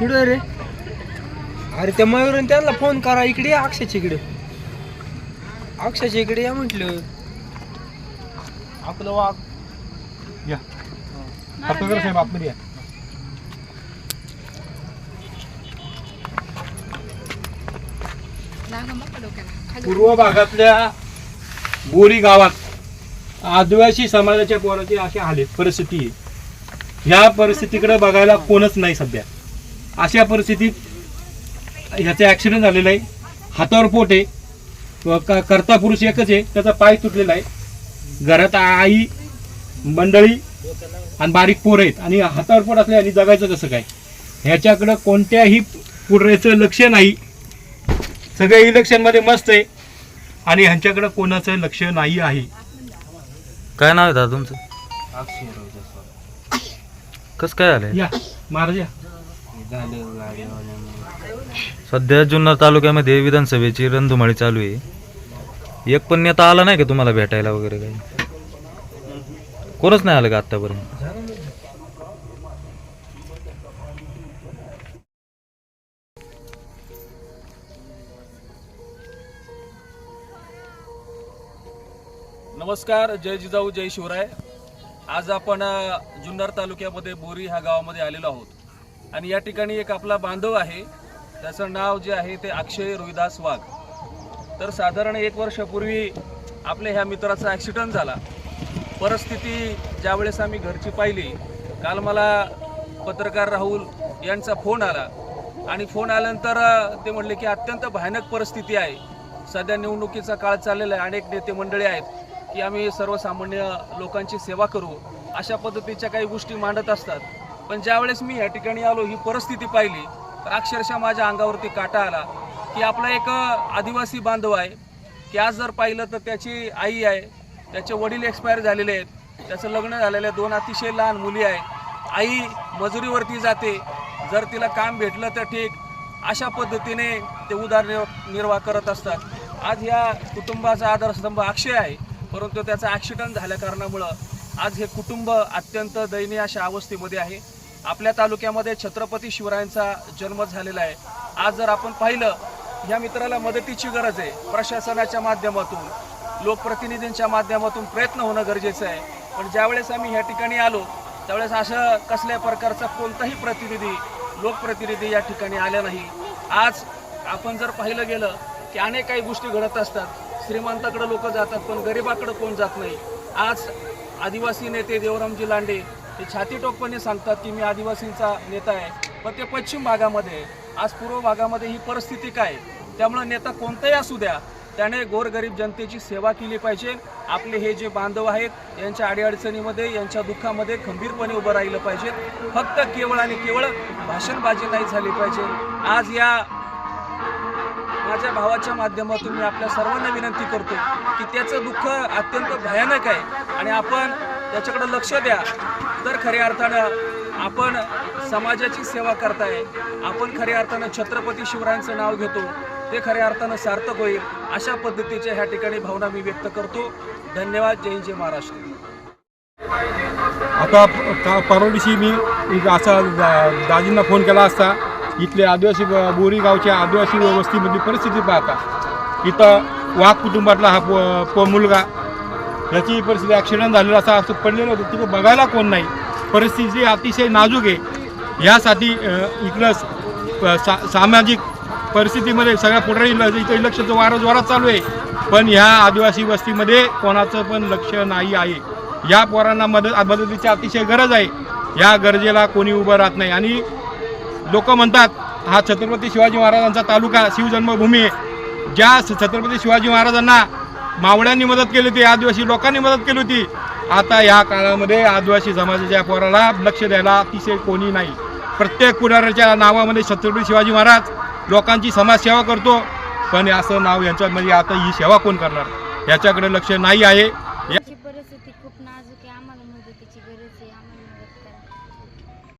कुठं रे. अरे त्या मयूरन त्यांना फोन करा इकडे या अक्षयच्या इकडे. अक्षयच्या इकडे या म्हटलं. आपलं वाघ. या. साहेब आतमध्ये या. पूर्व भागातल्या बोरी गावात आदिवासी समाजाच्या पोराची अशी हालत परिस्थिती आहे. ह्या परिस्थितीकडे बघायला कोणच नाही सध्या. अशा परिस्थितीत ह्याचा ॲक्सिडेंट झालेला आहे. हातावर पोट आहे. व क- कर्ता पुरुष एकच आहे. त्याचा पाय तुटलेला आहे. घरात आई मंडळी आणि बारीक पोरं आहेत. आणि हातावर पोट असले आणि जगायचं कसं काय? ह्याच्याकडं कोणत्याही पुढऱ्याचं लक्ष नाही. सगळे इलेक्शनमध्ये मस्त आहे. आणि ह्यांच्याकडं कोणाचं लक्ष नाही आहे. काय नाव आहे दादा तुमचं? कसं काय झालंय या महाराज या सध्या जुन्नर तालुक्यामध्ये विधानसभेची रणधुमाळी चालू आहे. एक पण नेता आला नाही का तुम्हाला भेटायला वगैरे काही? कोणच नाही आलं का आतापर्यंत? नमस्कार जय जिजाऊ जय शिवराय. आज आपण अ, जुन्नर तालुक्यामध्ये बोरी ह्या गावामध्ये आलेलो आहोत. आणि या ठिकाणी एक आपला बांधव आहे. त्याचं नाव जे आहे ते अक्षय रोहिदास वाघ. तर साधारण एक वर्षापूर्वी आपल्या ह्या मित्राचा ॲक्सिडंट झाला. परिस्थिती ज्यावेळेस आम्ही घरची पाहिली काल मला पत्रकार राहुल यांचा फोन आला. आणि फोन आल्यानंतर ते म्हणले की अत्यंत भयानक परिस्थिती आहे. सध्या निवडणुकीचा काळ चाललेला आहे. अनेक नेते मंडळी आहेत की आम्ही सर्वसामान्य लोकांची सेवा करू. अशा पद्धतीच्या काही गोष्टी मांडत असतात. पण ज्यावेळेस मी या ठिकाणी आलो ही परिस्थिती पाहिली तर अक्षरशः माझ्या अंगावरती काटा आला की आपला एक आदिवासी बांधव आहे की आज जर पाहिलं तर त्याची आई आहे त्याचे वडील एक्सपायर झालेले आहेत त्याचं लग्न झालेलं आहे दोन अतिशय लहान मुली आहे आई मजुरीवरती जाते जर तिला काम भेटलं तर ठीक अशा पद्धतीने ते उदारनिर्वाह निर्वाह करत असतात. आज या कुटुंबाचा आधारस्तंभ अक्षय आहे परंतु त्याचा ॲक्सिडंट झाल्या कारणामुळं आज हे कुटुंब अत्यंत दयनीय अशा अवस्थेमध्ये आहे. आपल्या तालुक्यामध्ये छत्रपती शिवरायांचा जन्म झालेला आहे. आज जर आपण पाहिलं ह्या मित्राला मदतीची गरज आहे. प्रशासनाच्या माध्यमातून लोकप्रतिनिधींच्या माध्यमातून प्रयत्न होणं गरजेचं आहे. पण ज्यावेळेस आम्ही ह्या ठिकाणी आलो त्यावेळेस असं कसल्या प्रकारचा कोणताही प्रतिनिधी लोकप्रतिनिधी या ठिकाणी आल्या नाही. आज आपण जर पाहिलं गेलं की अनेक काही गोष्टी घडत असतात. श्रीमंताकडे लोक जातात पण गरिबाकडे कोण जात नाही. आज आदिवासी नेते देवरामजी लांडे ते छाती टोकपणे सांगतात की मी आदिवासींचा नेता आहे पण ते पश्चिम भागामध्ये आज पूर्व भागामध्ये ही परिस्थिती काय त्यामुळं नेता कोणताही असू द्या त्याने गोरगरीब जनतेची सेवा केली पाहिजे. आपले हे जे बांधव आहेत यांच्या अडीअडचणीमध्ये यांच्या दुःखामध्ये खंबीरपणे उभं राहिलं पाहिजे. फक्त केवळ आणि केवळ भाषणबाजी नाही झाली पाहिजे. आज या माझ्या भावाच्या माध्यमातून मी आपल्या सर्वांना विनंती करतो की त्याचं दुःख अत्यंत भयानक आहे. आणि आपण त्याच्याकडे लक्ष द्या. तर खऱ्या अर्थानं आपण समाजाची सेवा करताय. आपण खऱ्या अर्थानं छत्रपती शिवरायांचं नाव घेतो. ते खऱ्या अर्थानं सार्थक होईल अशा पद्धतीच्या ह्या ठिकाणी भावना मी व्यक्त करतो. धन्यवाद. जय जय महाराष्ट्र. आता प- परवा दिवशी मी एक असा दा- दाजींना फोन केला असता. इथले आदिवासी बोरी गावच्या आदिवासी वस्तीमधली परिस्थिती पाहता. इथं वाघ कुटुंबातला हा प- प मुलगा याची परिस्थिती ॲक्सिडेंट झालेला असा असं पडलेलं होतं. तिथं बघायला कोण नाही. परिस्थिती अतिशय नाजूक आहे. यासाठी इकडं सा सामाजिक परिस्थितीमध्ये सगळ्या पुढारी ल- इथं इलेक्शनचं वारं जोरात चालू आहे. पण ह्या आदिवासी वस्तीमध्ये कोणाचं पण लक्ष नाही आहे. या पोरांना मदत मदतीची अतिशय गरज आहे. या गरजेला कोणी उभं राहत नाही. आणि लोक म्हणतात हा छत्रपती शिवाजी महाराजांचा तालुका शिवजन्मभूमी आहे. ज्या छत्रपती शिवाजी महाराजांना मावळ्यांनी मदत केली होती आदिवासी लोकांनी मदत केली होती. आता या काळामध्ये आदिवासी समाजाच्या पोराला लक्ष द्यायला अतिशय कोणी नाही. प्रत्येक पुढाऱ्याच्या नावामध्ये छत्रपती शिवाजी महाराज लोकांची समाजसेवा करतो. पण असं नाव यांच्यामध्ये आता ही सेवा कोण करणार? याच्याकडे लक्ष नाही आहे.